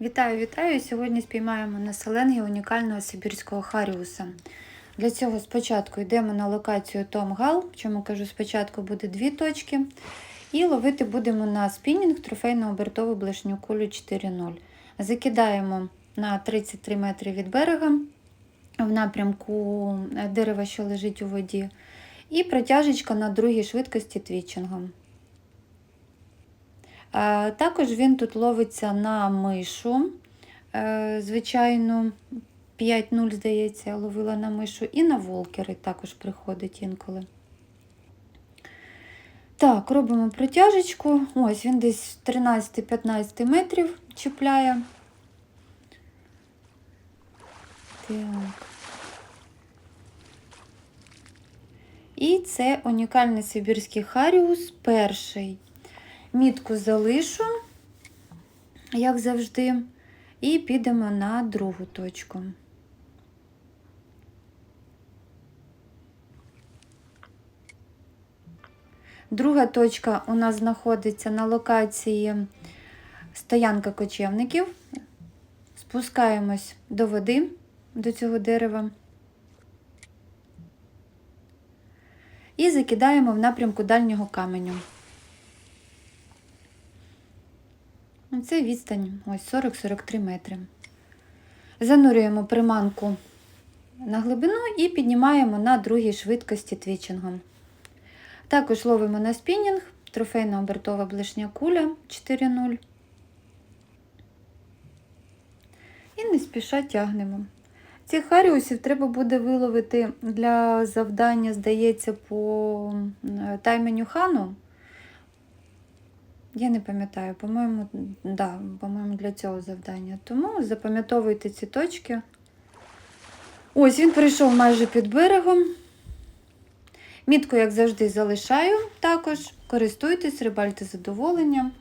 Вітаю, вітаю! Сьогодні спіймаємо на селенгі унікального сибірського харіуса. Для цього спочатку йдемо на локацію Том Гал, чому кажу, спочатку буде дві точки. І ловити будемо на спінінг трофейну обертову блешню кулю 4.0. Закидаємо на 33 метри від берега в напрямку е, дерева, що лежить у воді. І протяжечка на другій швидкості твічингом. Е, Також він тут ловиться на мишу. Е, Звичайно, 5-0, здається, я ловила на мишу, і на волкери також приходить інколи. Так, робимо протяжечку. Ось він десь 13-15 метрів чіпляє. Так. І це унікальний сибірський харіус, перший. Мітку залишу, як завжди, і підемо на другу точку. Друга точка у нас знаходиться на локації стоянка кочівників. Спускаємось до води, до цього дерева. І закидаємо в напрямку дальнього каменю. Це відстань ось 40-43 метри. Занурюємо приманку на глибину і піднімаємо на другій швидкості твічингом. Також ловимо на спінінг, трофейна обертова блишня куля 4.0. І не спіша тягнемо. Цих харіусів треба буде виловити для завдання, здається, по е, тайменю хану. Я не пам'ятаю, по-моєму, да, по-моєму, для цього завдання. Тому запам'ятовуйте ці точки. Ось він прийшов майже під берегом. Мітку, як завжди, залишаю також. Користуйтесь, рибальте задоволенням.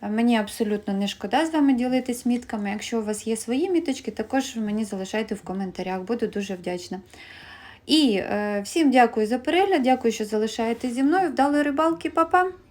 Мені абсолютно не шкода з вами ділитись мітками. Якщо у вас є свої міточки, також мені залишайте в коментарях, буду дуже вдячна. І е, всім дякую за перегляд, дякую, що залишаєтесь зі мною. Вдалої рибалки, Па-па!